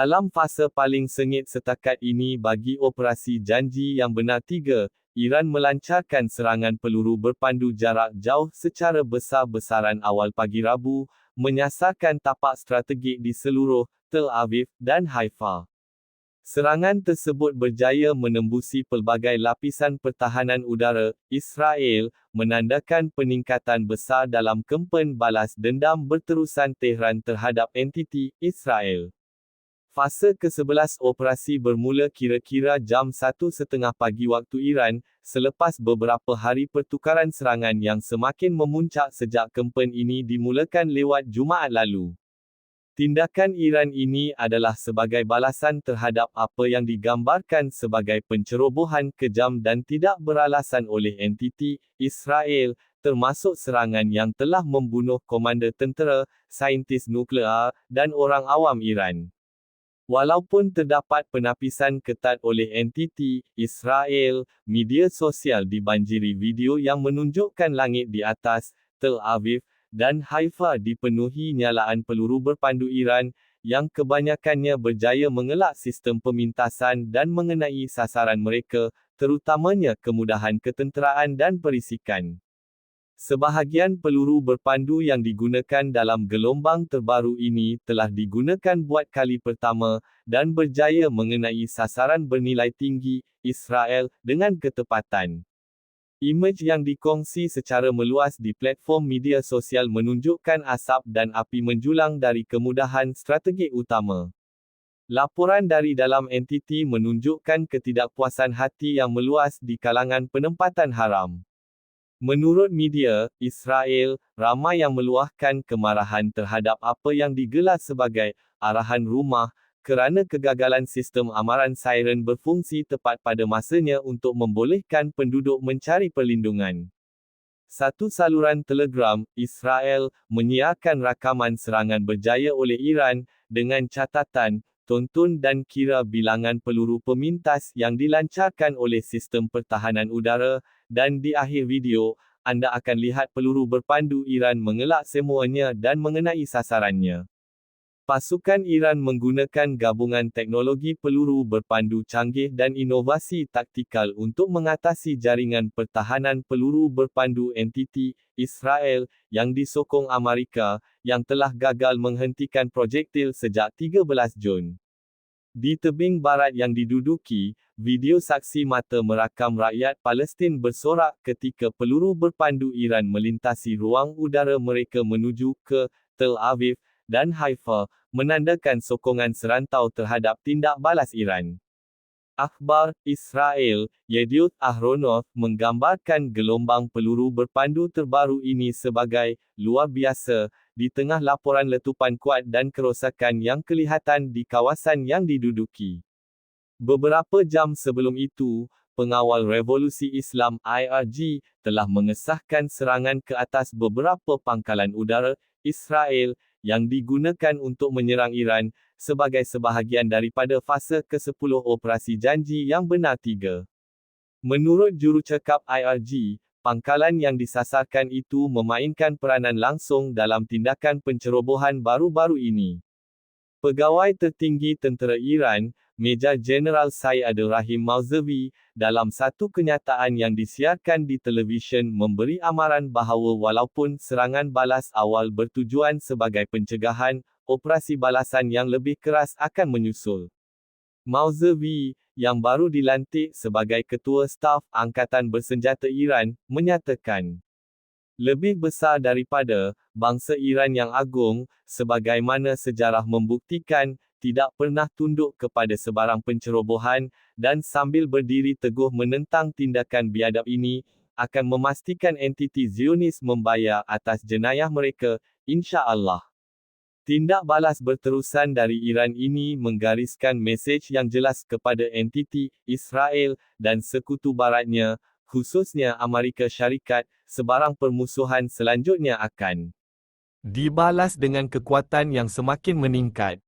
Dalam fasa paling sengit setakat ini bagi operasi janji yang benar tiga, Iran melancarkan serangan peluru berpandu jarak jauh secara besar-besaran awal pagi Rabu, menyasarkan tapak strategik di seluruh Tel Aviv dan Haifa. Serangan tersebut berjaya menembusi pelbagai lapisan pertahanan udara Israel, menandakan peningkatan besar dalam kempen balas dendam berterusan Tehran terhadap entiti Israel. Fase ke-11 operasi bermula kira-kira jam 1.30 pagi waktu Iran, selepas beberapa hari pertukaran serangan yang semakin memuncak sejak kempen ini dimulakan lewat Jumaat lalu. Tindakan Iran ini adalah sebagai balasan terhadap apa yang digambarkan sebagai pencerobohan kejam dan tidak beralasan oleh entiti Israel, termasuk serangan yang telah membunuh komander tentera, saintis nuklear, dan orang awam Iran. Walaupun terdapat penapisan ketat oleh entiti Israel, media sosial dibanjiri video yang menunjukkan langit di atas Tel Aviv dan Haifa dipenuhi nyalaan peluru berpandu Iran, yang kebanyakannya berjaya mengelak sistem pemintasan dan mengenai sasaran mereka, terutamanya kemudahan ketenteraan dan perisikan. Sebahagian peluru berpandu yang digunakan dalam gelombang terbaru ini telah digunakan buat kali pertama, dan berjaya mengenai sasaran bernilai tinggi, Israel, dengan ketepatan. Imej yang dikongsi secara meluas di platform media sosial menunjukkan asap dan api menjulang dari kemudahan strategik utama. Laporan dari dalam entiti menunjukkan ketidakpuasan hati yang meluas di kalangan penempatan haram. Menurut media, Israel, ramai yang meluahkan kemarahan terhadap apa yang digelar sebagai arahan rumah, kerana kegagalan sistem amaran siren berfungsi tepat pada masanya untuk membolehkan penduduk mencari perlindungan. Satu saluran telegram, Israel, menyiarkan rakaman serangan berjaya oleh Iran, dengan catatan, tonton dan kira bilangan peluru pemintas yang dilancarkan oleh sistem pertahanan udara, dan di akhir video, anda akan lihat peluru berpandu Iran mengelak semuanya dan mengenai sasarannya. Pasukan Iran menggunakan gabungan teknologi peluru berpandu canggih dan inovasi taktikal untuk mengatasi jaringan pertahanan peluru berpandu entiti Israel yang disokong Amerika, yang telah gagal menghentikan projektil sejak 13 Jun. Di tebing barat yang diduduki, video saksi mata merakam rakyat Palestin bersorak ketika peluru berpandu Iran melintasi ruang udara mereka menuju ke Tel Aviv dan Haifa, menandakan sokongan serantau terhadap tindak balas Iran. Akhbar Israel, Yediot Ahronoth menggambarkan gelombang peluru berpandu terbaru ini sebagai luar biasa, di tengah laporan letupan kuat dan kerosakan yang kelihatan di kawasan yang diduduki. Beberapa jam sebelum itu, pengawal revolusi Islam IRG telah mengesahkan serangan ke atas beberapa pangkalan udara Israel yang digunakan untuk menyerang Iran sebagai sebahagian daripada fasa ke-10 operasi janji yang benar tiga. Menurut jurucakap IRG, pangkalan yang disasarkan itu memainkan peranan langsung dalam tindakan pencerobohan baru-baru ini. Pegawai tertinggi tentera Iran, Major General Syed Abdul Rahim Mauzavi, dalam satu kenyataan yang disiarkan di televisyen memberi amaran bahawa walaupun serangan balas awal bertujuan sebagai pencegahan, operasi balasan yang lebih keras akan menyusul. Mauzavi, yang baru dilantik sebagai Ketua Staf Angkatan Bersenjata Iran, menyatakan, lebih besar daripada bangsa Iran yang agung, sebagaimana sejarah membuktikan, tidak pernah tunduk kepada sebarang pencerobohan, dan sambil berdiri teguh menentang tindakan biadab ini, akan memastikan entiti Zionis membayar atas jenayah mereka, insya Allah. Tindak balas berterusan dari Iran ini menggariskan mesej yang jelas kepada entiti Israel dan sekutu baratnya, khususnya Amerika Syarikat, sebarang permusuhan selanjutnya akan dibalas dengan kekuatan yang semakin meningkat.